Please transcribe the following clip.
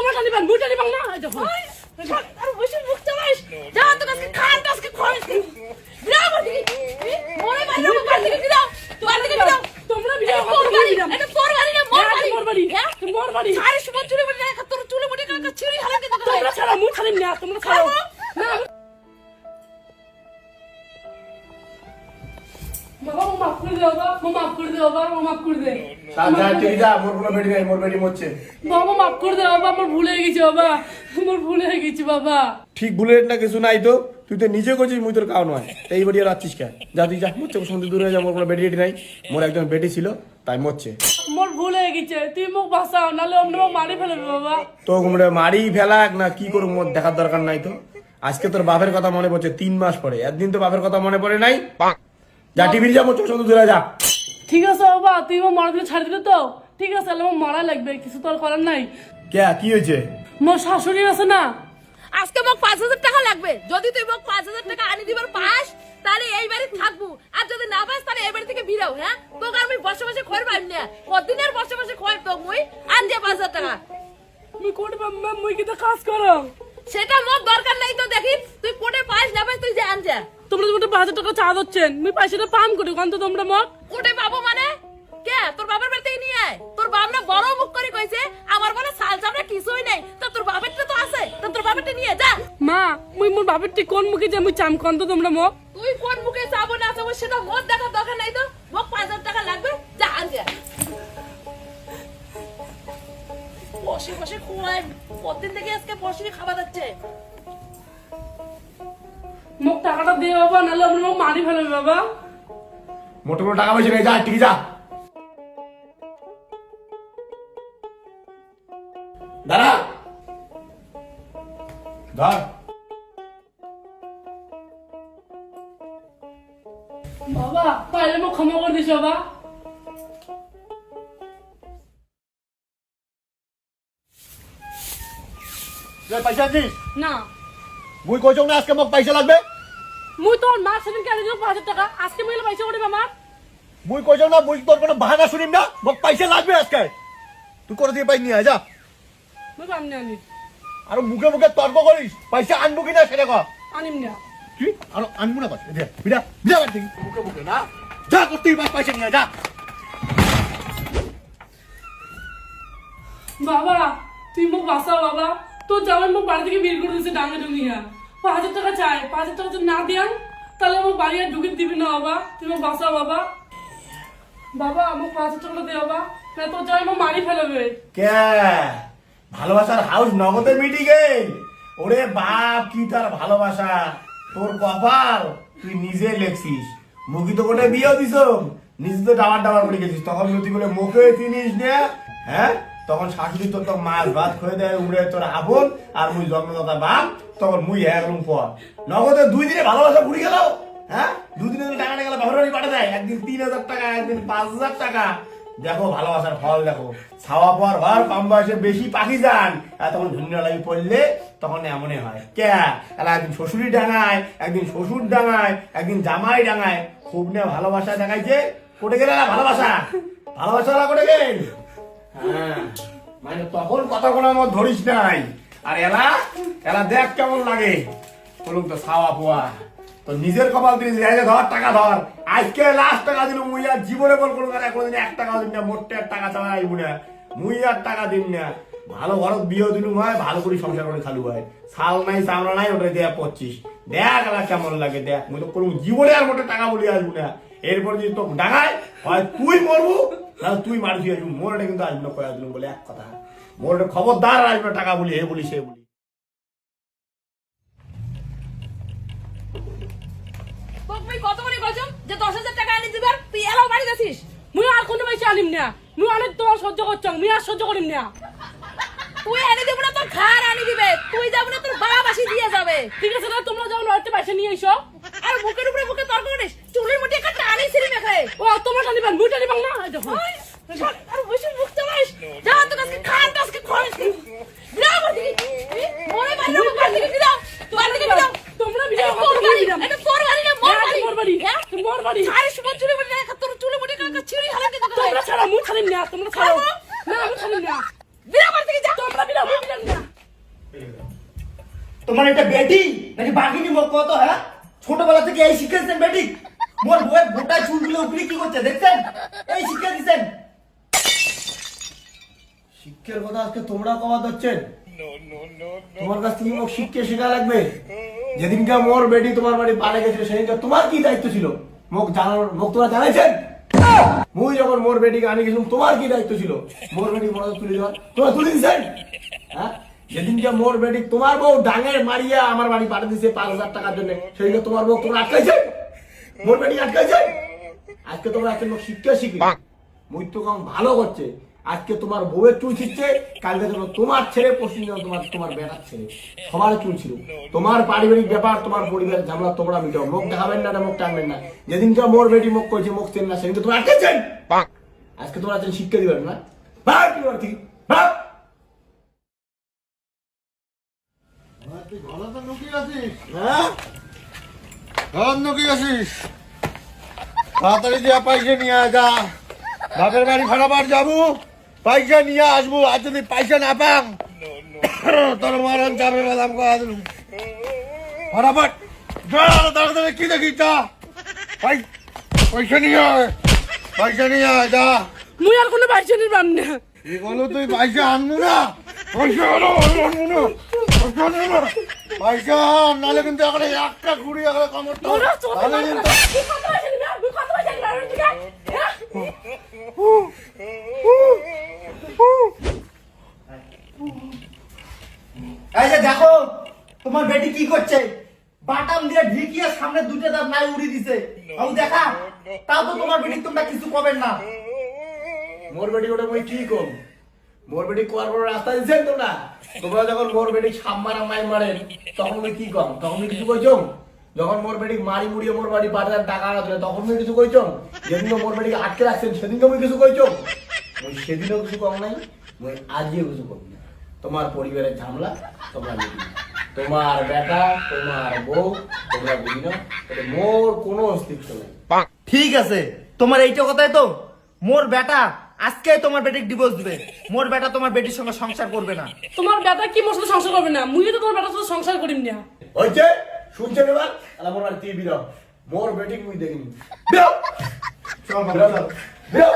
তোমরা টানি পান মুই টানি না? এই দেখো। আর বসে মুখ চালাইস যা তো কাছে খান তো আজকে খোয়াইস বিরাও বলি বাইরে মুখ বাড়ি থেকে বিরাও তোমার থেকে বিরাও তোমরা তোর বাড়ি। এটা তোর বাড়ি না মোর হ্যাঁ, বাড়ি। তোমার বাড়ি। হ্যাঁ? তোমার বাড়ি। আরে সুমন চুলে বড়ি তোর চুলে বড়ি কাকা ছিড়ি হালা তোমরা ছাড়া মুই ছাড়িম না তোমরা ছাড়ো। না করে দে বাবা ও মাফ করে দে বাবা ও মাফ করে দে যা যা তুই যা মোর কোনো বেটি নাই মোর বেটি মরছে। বাবা মাফ করে দে বাবা আমার ভুল হয়ে গেছে বাবা। আমার ভুল হয়ে গেছে বাবা। ঠিক বুলেট না কিছু নাই তো তুই তো নিজে করছিস মুই তোর কাউ নয়। তো এই বাড়ি আর আসছিস কে? যা তুই যা মরছে সন্ধে দূরে যা মোর কোনো বেটি টেটি নাই। মোর একজন বেটি ছিল তাই মরছে। মোর ভুল হয়ে গেছে তুই মুখ নাহলে মারি ফেলবে বাবা। তো মারি ফেলাক না কি করুক মোর দেখার দরকার নাই তো। আজকে তোর বাপের কথা মনে পড়ছে তিন মাস পরে। একদিন তো বাপের কথা মনে পড়ে নাই। যা টিভির যা চোখ সন্ধে দূরে যা। ঠিক আছে বাবা তুই আমার মারা দিলে ছাড়ি দিলে তো। ঠিক আছে তাহলে আমার মারা লাগবে কিছু তো আর করার নাই। কে কি হয়েছে? মোর শাশুড়ি আছে না। আজকে মোক পাঁচ হাজার টাকা লাগবে। যদি তুই মোক পাঁচ হাজার টাকা আনি দিবার পাস তাহলে এই বাড়ি থাকব। আর যদি না পাস তাহলে এই বাড়ি থেকে বিরাও হ্যাঁ? তোকে আমি বসে বসে খোয়ার পাইম না। কদিনের বসে বসে খোয়ার তো মুই? আন যে পাঁচ হাজার টাকা। মুই কোট বাম্মা মুই কিটা কাজ করো সেটা মোর দরকার নাই তো দেখি। তুই কোটে পাস না পাস তুই যে আন যা। তোমরা তো পাঁচ হাজার টাকা চা দিচ্ছেন মুই পয়সাটা পাম করি কারণ তোমরা মগ কোটে পাবো মানে? কে? তোর বাবার বাড়ি থেকে নিয়ে আয়। তোর বাপ না বড় মুখ করে কইছে আমার বলে সাল চামড়া কিছুই নাই। তা তোর বাপেরটা তো আছে। তা তোর বাপেরটা নিয়ে যা। মা মুই মোর বাপের কোন মুখে যে মুই চাম কারণ তোমরা মগ তুই কোন মুখে যাব না যাব সেটা মোর দেখার দরকার নাই তো। মোক পাঁচ হাজার টাকা লাগবে যা আন যা বসে বসে খোয়াই কতদিন থেকে আজকে বসে খাবার যাচ্ছে মোক টাকাটা দিয়ে বাবা নাহলে আমরা মোক মারি ফেলবে বাবা। মোটো কোনো টাকা পয়সা নেই যা ঠিক যা। দাঁড়া ধর বাবা তাহলে মোক ক্ষমা করে দিস বাবা। তুই পয়সা আনছিস না। মুই কইছং না আজকে মোক পয়সা লাগবে? মুই তোর মা সেদিন কেন দিল পাঁচ হাজার টাকা। আজকে মিলে পয়সা করে আমার। মুই কইছং না মুই তোর কোনো বাহানা শুনিম না মোক পয়সা লাগবে আজকে। তুই করে দিয়ে পাই নিয়ে আয় যা। মুই পাম না আনি আর মুখে মুখে তর্ক করিস পয়সা আনব কিনা সেটা কর আনিম না। কি? আর আনব না পাশে দে বিড়া বিড়া বাড়ি থেকে মুখে মুখে না? যা করতেই পার পয়সা নিয়ে আয়, যা। বাবা তুই মোক বাঁচাও বাবা। তোর জামাই মোক বাড়ি থেকে বের করে দিয়েছে ডাঙে ডুঙিয়া পাঁচ হাজার টাকা চাই, পাঁচ হাজার টাকা যদি না দিয়ান তাহলে আমার বাড়ি আর ঢুকে দিবি না বাবা। তুই মোক বাঁচাও বাবা। বাবা মোক পাঁচ হাজার টাকা দে বাবা। না তোর জামাই মোক মারি ফেলবে। কে? ভালোবাসার হাউস নগদে মিটি গেল। ওরে বাপ, কি তার ভালোবাসা। তোর কপাল, তুই নিজে লেখছিস। মুখি তো কোটে বিয়েও দিস নিজে তো ডাবার ডাবার করে গেছিস। তখন তুই বলে মুখে চিনিস না হ্যাঁ? তখন শাশুড়ি তোর তো মাছ ভাত খেয়ে দেয়, উড়ে তোর আপন আর মুই জন্মদাতা বাপ, তখন মুই একদম পর। নগদে দুই দিনে ভালোবাসা ঘুরে গেল হ্যাঁ? দুদিনে যদি টাকা গেলে বাবার বাড়ি পাঠা দেয়। একদিন তিন হাজার টাকা, একদিন পাঁচ হাজার টাকা। দেখো, ভালোবাসার ফল দেখো। ছাওয়া পর ঘর কম বয়সে বেশি পাখি যান তখন ধন্য লাগি পড়লে তখন এমনই হয়। কে? এলা একদিন শ্বশুরি ডাঙায়, একদিন শ্বশুর ডাঙায়, একদিন জামাই ডাঙায়। খুব নিয়ে ভালোবাসা দেখাইছে, কোটে গেলে ভালোবাসা? ভালোবাসা কোটে গেল? হ্যাঁ। মানে তখন আমার ধরিস নাই। আর এলা এলা দেখ কেমন লাগে। বলুন তো পোয়া। তো নিজের কপাল তুই ধর, টাকা ধর। আজকে লাস্ট টাকা দিল মুই আর জীবনে বল কোনো কোনোদিন এক টাকা দিন না এক টাকা আইব না। মুই আর টাকা দিন না। ভালো ঘরত বিয়ে দিলু হয়, ভালো করে সংসার করে খালু হয়। শাল নাই, চামড়া নাই ওটা দেয়া পঁচিশ দেখ এলা কেমন লাগে, দেখ। মুই তো কোনো জীবনে আর মোটে টাকা বলি আসব না। এরপর যদি তো ডাঙায়, হয় তুই মরবো। না তুই মারবি আসবি মোরটা কিন্তু আসবি না কয়া দিলুম বলে এক কথা। মোরটা খবরদার আসবে টাকা বলি হে বলি, সে বলি। কত যে আনি তুই কোনো আনিম না। সহ্য সহ্য তুই দিব না আনি দিবে, তুই যাব ঠিক আছে তোমরা যাও নয়তে পয়সা নিয়ে এসো। আর বুকের উপরে বুকে তর্ক করিস। চুলের মুঠি একটা টানি ছিঁড়ি মেখে। ও তোমরা টানি পান মুই টানি না দেখো। আর বসে মুখ চালাইস যা তো কাছে খান তো আজকে খোয়াইস বিরাও বলি মরে বাইরে মুখ থেকে বিরাও তোমার থেকে বিরাও তোমরা বাড়ি। এটা তোর বাড়ি না মোর বাড়ি। তোমার বাড়ি। হ্যাঁ? তোমার বাড়ি। আরে সুমন চুলে মুঠি না তোর চুলে মুঠি কাকা ছিঁড়ি হালা দিতে তোমরা ছাড়া মুই ছাড়িম না তোমরা ছাড়ো। না আমি ছাড়িম না। যা। তোমরা মুই না। তোমার এটা বেটি? নাকি বাঘিনী মুখ কত হ্যাঁ? ছোটবেলা থেকে এই শিক্ষা দিচ্ছেন বেটি। মোর বউয়ের গোটা চুলগুলো উপরে কি করছে দেখছেন? এই শিক্ষা দিচ্ছেন শিক্ষার কথা আজকে তোমরা কমা দিচ্ছেন তোমার কাছ থেকে মোক শিক্ষা শেখা লাগবে। যেদিনকে মোর বেটি তোমার বাড়ি পাড়ে গেছিল সেদিনকে তোমার কি দায়িত্ব ছিল? মোক জানানোর মোক তোমরা জানাইছেন? মুই যখন মোর বেটিকে আনি গেছিলাম তোমার কি দায়িত্ব ছিল? মোর বেটি বড় তুলে দেওয়ার তোমরা তুলে দিচ্ছেন হ্যাঁ? যেদিনকে মোর বেটি তোমার বউ ডাঙের মারিয়া আমার বাড়ি পাঠিয়ে দিছে পাঁচ হাজার টাকার জন্য সেদিনকে তোমার বউ তোমরা আটকাইছেন মোর বেটি আটকাইছেন আজকে তোমরা আজকে মোক শিক্ষা শিখি মুই তো কম ভালো করছে। আজকে তোমার বউয়ের চুল ছিটছে কালকে যেন তোমার ছেলে পশ্চিম যেন তোমার তোমার বেটার ছেলে। সবার চুল ছিল তোমার পারিবারিক ব্যাপার তোমার পরিবারের ঝামেলা তোমরা মিটাও। মুখ দেখাবেন না মুখ টানবেন না। যেদিনকে মোর বেটি মুখ করেছে মুখ চেন না সেদিনকে তোমরা আটকেছেন আজকে তোমরা শিক্ষা দিবেন না? ভাগ তাড়াতাড়ি পয়সা নিয়ে যা। বাপের বাড়ি ভাড়াবার যাব পয়সা নিয়ে আসব। আর যদি পয়সা না পাম তোর মারণ চাপে বাদাম করা দিল ফটাফট। তাড়াতাড়ি কি পয়- পয়সা নিয়ে পয়সা নিয়ে যা। মুই আর কোনো বাইসে নিবাম না। এগুলো তুই পয়সা আনব না? পয়সা আনব না। নাহলে কিন্তু এখন একটা কমর? হ্যাঁ? এই যে দেখো তোমার বেটি কি করছে? বাটাম দিয়ে ঢিকিয়ে সামনে দুটো দাঁত নাই উড়ি দিছে। আমি দেখা। তাও তো তোমার বেটি তোমরা কিছু কবেন না। মোর বেটি ওটা মই কি কম? মোর বেটি কোয়ার বড় রাস্তা দিচ্ছেন তোমরা তোমরা যখন মোর বেটি সাপ মারা মাই মারেন তখন কি কম? তখন কিছু কইছো যখন মোর বেটি মারি মুড়িয়ে মোর বাড়ি হাজার টাকা আনা তখন আমি কিছু কইছো যেদিন মোর বেটিকে আটকে রাখছেন সেদিনকে আমি কিছু কইছো মই সেদিনও কিছু কম নাই মই আজও কিছু কম না তোমার পরিবারের ঝামেলা তোমরা তোমার বেটা তোমার বউ তোমরা বুঝি না মোর কোনো অস্তিত্ব নাই। ঠিক আছে তোমার এইটা কথাই তো? মোর বেটা আজকে তোমার বেটিক ডিভোর্স দিবে। মোর বেটা তোমার বেটির সঙ্গে সংসার করবে না। তোমার বেটা কি মোর সাথে সংসার করবে না? মুই তো তোমার বেটার সাথে সংসার করিম না। ওইছে শুনছেন এবার? আর আমার বাড়ি টিভি বিরো মোর বেটি মুই দেখিনি। বিরো! চল। বেরো! বেরো!